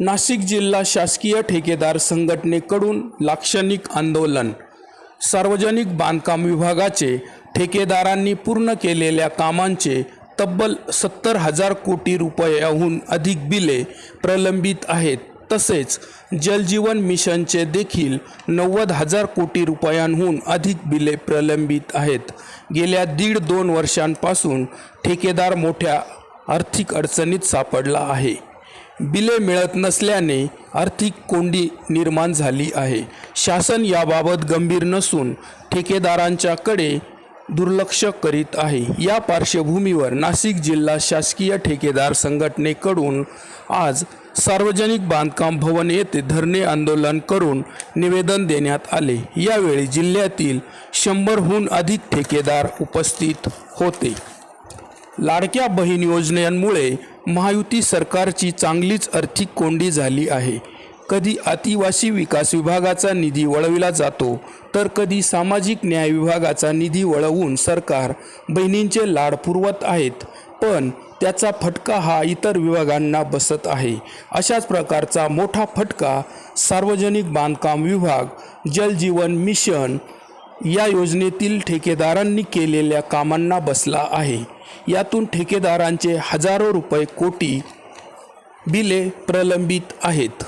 नाशिक जिल्हा शासकीय ठेकेदार संघटनेकडून लाक्षणिक आंदोलन. सार्वजनिक बांधकाम विभागाचे ठेकेदारांनी पूर्ण केलेल्या कामांचे तब्बल सत्तर हजार कोटी रुपयाहून अधिक बिले प्रलंबित आहेत. तसेच जलजीवन मिशनचे देखील नव्वद हजार कोटी रुपयांहून अधिक बिले प्रलंबित आहेत. गेल्या दीड दोन वर्षांपासून ठेकेदार मोठ्या आर्थिक अडचणीत सापडला आहे. बिले मिळत नसल्याने आर्थिक कोंडी निर्माण झाली आहे. शासन याबाबत गंभीर नसून ठेकेदारांच्याकडे दुर्लक्ष करीत आहे. या पार्श्वभूमीवर नाशिक जिल्हा शासकीय ठेकेदार संघटनेकडून आज सार्वजनिक बांधकाम भवन येथे धरणे आंदोलन करून निवेदन देण्यात आले. यावेळी जिल्ह्यातील शंभरहून अधिक ठेकेदार उपस्थित होते. लाडक्या बहीण योजनेमुळे महायुती सरकारची चांगलीच आर्थिक कोंडी झाली आहे. कधी आदिवासी विकास विभागाचा निधी वळविला जातो तर कधी सामाजिक न्याय विभागाचा निधी वळवून सरकार बहिणींचे लाड पुरवत आहेत. पण त्याचा फटका हा इतर विभागांना बसत आहे. अशाच प्रकारचा मोठा फटका सार्वजनिक बांधकाम विभाग जलजीवन मिशन या योजनेतील ठेकेदारांनी केलेल्या कामांना बसला आहे. यातून ठेकेदारांचे हजारो रुपये कोटी बिले प्रलंबित आहेत.